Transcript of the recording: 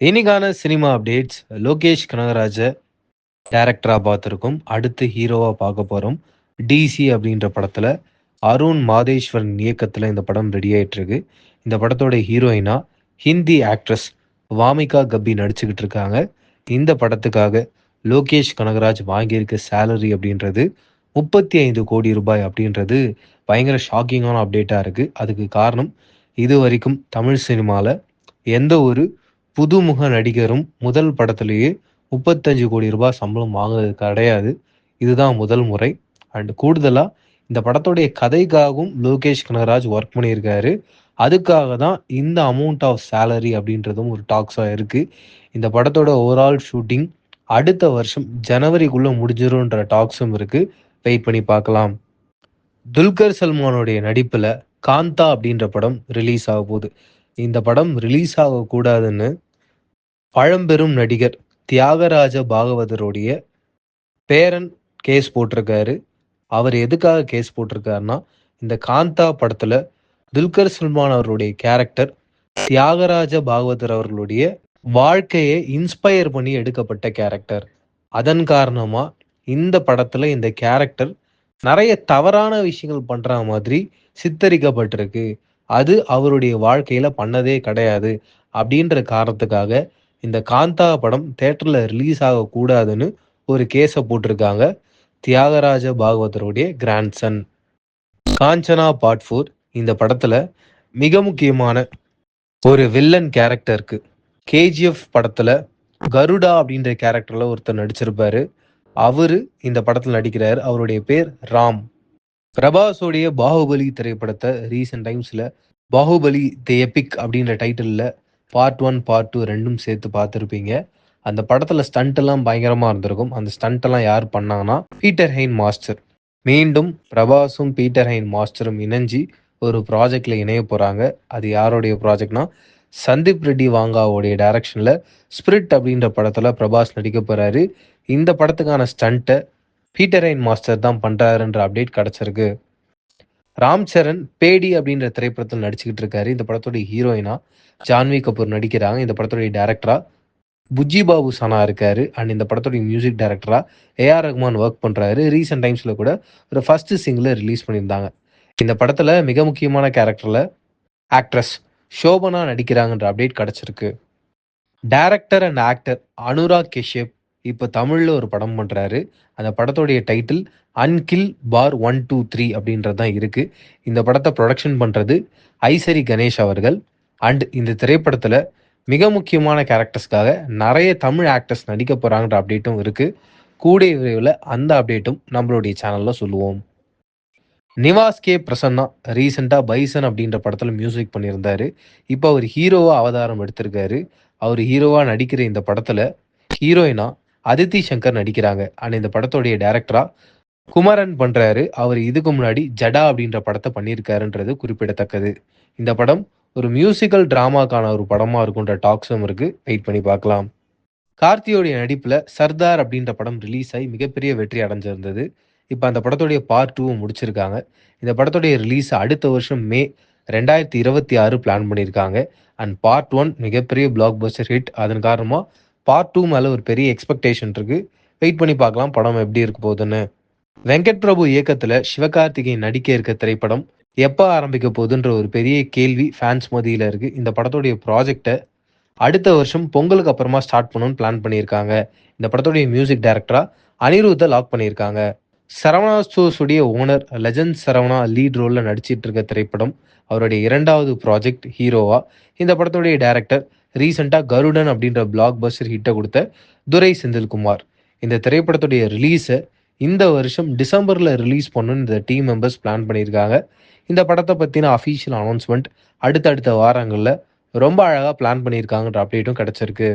இன்னைக்கான cinema updates. Lokesh கனகராஜ டேரக்டராக பார்த்துருக்கோம் அடுத்து ஹீரோவாக பார்க்க போகிறோம் டிசி அப்படின்ற படத்தில் அருண் மாதேஸ்வரன் இயக்கத்தில் இந்த படம் ரெடி ஆகிட்டுருக்கு இந்த படத்தோட ஹீரோயினா ஹிந்தி ஆக்ட்ரஸ் வாமிகா கப்பி நடிச்சுக்கிட்டு இருக்காங்க. இந்த படத்துக்காக லோகேஷ் கனகராஜ் வாங்கியிருக்க சேலரி அப்படின்றது முப்பத்தி ஐந்து கோடி ரூபாய் அப்படின்றது பயங்கர ஷாக்கிங்கான அப்டேட்டாக இருக்குது அதுக்கு காரணம் இது வரைக்கும் தமிழ் சினிமாவில் எந்த ஒரு புதுமுக நடிகரும் முதல் படத்திலேயே முப்பத்தஞ்சு கோடி ரூபாய் சம்பளம் வாங்குறது கிடையாது. இதுதான் முதல் முறை. அண்ட் கூடுதலாக இந்த படத்துடைய கதைக்காகவும் லோகேஷ் கனகராஜ் ஒர்க் பண்ணியிருக்காரு. அதுக்காக தான் இந்த அமௌண்ட் ஆஃப் சேலரி அப்படின்றதும் ஒரு டாக்ஸாக இருக்கு. இந்த படத்தோட ஓவரால் ஷூட்டிங் அடுத்த வருஷம் ஜனவரிக்குள்ளே முடிஞ்சிரும்ன்ற டாக்ஸும் இருக்கு. வெயிட் பண்ணி பார்க்கலாம். துல்கர் சல்மானுடைய நடிப்பில் காந்தா அப்படின்ற படம் ரிலீஸ் ஆக போகுது. இந்த படம் ரிலீஸ் ஆகக்கூடாதுன்னு பழம்பெரும் நடிகர் தியாகராஜ பாகவதருடைய பேரன் கேஸ் போட்டிருக்காரு. அவர் எதுக்காக கேஸ் போட்டிருக்காருன்னா இந்த காந்தா படத்துல துல்கர் சல்மான் அவருடைய கேரக்டர் தியாகராஜ பாகவதர் அவர்களுடைய வாழ்க்கையை இன்ஸ்பயர் பண்ணி எடுக்கப்பட்ட கேரக்டர் அதன் காரணமா இந்த படத்துல இந்த கேரக்டர் நிறைய தவறான விஷயங்கள் பண்ற மாதிரி சித்தரிக்கப்பட்டிருக்கு. அது அவருடைய வாழ்க்கையில பண்ணதே கிடையாது. அப்படின்ற காரணத்துக்காக இந்த காந்தா படம் தேட்டரில் ரிலீஸ் ஆகக்கூடாதுன்னு ஒரு கேஸை போட்டிருக்காங்க. தியாகராஜ பாகவதருடைய கிராண்ட்சன் காஞ்சனா பார்ட் ஃபோர் இந்த படத்தில் மிக முக்கியமான ஒரு வில்லன் கேரக்டருக்கு கேஜிஎஃப் படத்தில் கருடா அப்படின்ற கேரக்டரில் ஒருத்தர் நடிச்சிருப்பாரு. அவரு இந்த படத்தில் நடிக்கிறார். அவருடைய பேர் ராம். பிரபாஸோடைய பாகுபலி திரைப்படத்தை ரீசெண்ட் டைம்ஸில் பாகுபலி தி எபிக் அப்படின்ற டைட்டிலில் பார்ட் ஒன் பார்ட் டூ ரெண்டும் சேர்த்து பார்த்துருப்பீங்க. அந்த படத்தில் ஸ்டண்ட்டெல்லாம் பயங்கரமாக இருந்திருக்கும். அந்த ஸ்டண்ட்டெல்லாம் யார் பண்ணாங்கன்னா பீட்டர் ஹெயின் மாஸ்டர் மீண்டும் பிரபாஸும் பீட்டர் ஹெயின் மாஸ்டரும் இணைஞ்சி ஒரு ப்ராஜெக்டில் இணைய போகிறாங்க அது யாருடைய ப்ராஜெக்ட்னா சந்தீப் ரெட்டி வாங்காவோடைய டைரக்ஷனில் ஸ்பிரிட் அப்படின்ற படத்தில் பிரபாஸ் நடிக்க போகிறாரு இந்த படத்துக்கான ஸ்டண்ட்டை பீட்டர் மாஸ்டர் தான் பண்றாருன்ற அப்டேட் கிடைச்சிருக்கு. ராம் சரண் பேடி அப்படின்ற திரைப்படத்தில் நடிச்சுக்கிட்டு இருக்காரு. இந்த படத்தோடைய ஹீரோயினா ஜான்வி கபூர் நடிக்கிறாங்க. இந்த படத்துடைய டேரக்டரா புஜ்ஜி பாபு சனா இருக்காரு. அண்ட் இந்த படத்துடைய மியூசிக் டைரக்டரா ஏஆர் ரஹ்மான் ஒர்க் பண்றாரு. ரீசெண்ட் டைம்ஸ்ல கூட ஒரு ஃபர்ஸ்ட் சிங்கிள் ரிலீஸ் பண்ணியிருந்தாங்க. இந்த படத்துல மிக முக்கியமான கேரக்டர்ல ஆக்ட்ரஸ் ஷோபனா நடிக்கிறாங்கன்ற அப்டேட் கிடைச்சிருக்கு. Director and actor Anurag Kashyap இப்போ தமிழில் ஒரு படம் பண்ணுறாரு அந்த படத்தோடைய title uncle for one two three அப்படின்றது தான் இருக்குது இந்த படத்தை ப்ரொடக்ஷன் பண்ணுறது ஐசரி கணேஷ் அவர்கள். அண்ட் இந்த திரைப்படத்தில் மிக முக்கியமான கேரக்டர்ஸ்க்காக நிறைய தமிழ் ஆக்டர்ஸ் நடிக்க போகிறாங்கிற அப்டேட்டும் இருக்குது கூடிய விரைவில் அந்த அப்டேட்டும் நம்மளுடைய சேனலில் சொல்லுவோம். நிவாஸ் கே. பிரசன்னா ரீசெண்டாக பைசன் அப்படின்ற படத்தில் மியூசிக் பண்ணியிருந்தார். இப்போ அவர் ஹீரோவாக அவதாரம் எடுத்திருக்காரு. அவர் ஹீரோவாக நடிக்கிற இந்த படத்தில் ஹீரோயினா அதித்தி சங்கர் நடிக்கிறாங்க. அண்ட் இந்த படத்துடைய டேரக்டரா குமரன் பண்றாரு. அவர் இதுக்கு முன்னாடி ஜடா அப்படின்ற படத்தை பண்ணியிருக்காருன்றது குறிப்பிடத்தக்கது. இந்த படம் ஒரு மியூசிக்கல் டிராமாக்கான ஒரு படமா இருக்குன்ற டாக்ஸும் இருக்கு. வெயிட் பண்ணி பார்க்கலாம். கார்த்தியோடைய நடிப்புல சர்தார் அப்படின்ற படம் ரிலீஸ் ஆகி மிகப்பெரிய வெற்றி அடைஞ்சிருந்தது. இப்போ அந்த படத்துடைய பார்ட் டூவும் முடிச்சிருக்காங்க. இந்த படத்துடைய ரிலீஸ் அடுத்த வருஷம் மே ரெண்டாயிரத்தி இருபத்தி ஆறு பிளான் பண்ணியிருக்காங்க. அண்ட் பார்ட் ஒன் மிகப்பெரிய பிளாக் பஸ்டர் ஹிட் அதன் காரணமாக பார்ட் டூ மேலே ஒரு பெரிய எக்ஸ்பெக்டேஷன் இருக்கு. வெயிட் பண்ணி பார்க்கலாம் படம் எப்படி இருக்க போகுதுன்னு. வெங்கட் பிரபு இயக்கத்தில் சிவகார்த்திகேயன் நடிக்க இருக்க திரைப்படம் எப்போ ஆரம்பிக்க போகுதுன்ற ஒரு பெரிய கேள்வி ஃபேன்ஸ் மதியில் இருக்கு. இந்த படத்துடைய ப்ராஜெக்டை அடுத்த வருஷம் பொங்கலுக்கு அப்புறமா ஸ்டார்ட் பண்ணணும்னு பிளான் பண்ணியிருக்காங்க. இந்த படத்துடைய மியூசிக் டைரக்டரா அனிருத்தை லாக் பண்ணியிருக்காங்க. சரவணா ஸ்டோர்ஸுடைய ஓனர் லெஜண்ட் சரவணா லீட் ரோலில் நடிச்சிட்டு இருக்க திரைப்படம் அவருடைய இரண்டாவது ப்ராஜெக்ட் ஹீரோவா இந்த படத்துடைய டைரக்டர் ரீசெண்டாக கருடன் அப்படின்ற பிளாக் பஸ்டர் ஹிட்டை கொடுத்த துரை செந்தில்குமார். இந்த திரைப்படத்துடைய ரிலீஸை இந்த வருஷம் டிசம்பரில் ரிலீஸ் பண்ணணும்னு இந்த டீம் மெம்பர்ஸ் பிளான் பண்ணியிருக்காங்க. இந்த படத்தை பற்றின அஃபீஷியல் அனௌன்ஸ்மெண்ட் அடுத்தடுத்த வாரங்களில் ரொம்ப அழகாக பிளான் பண்ணியிருக்காங்கன்ற அப்டேட்டும் கிடச்சிருக்கு.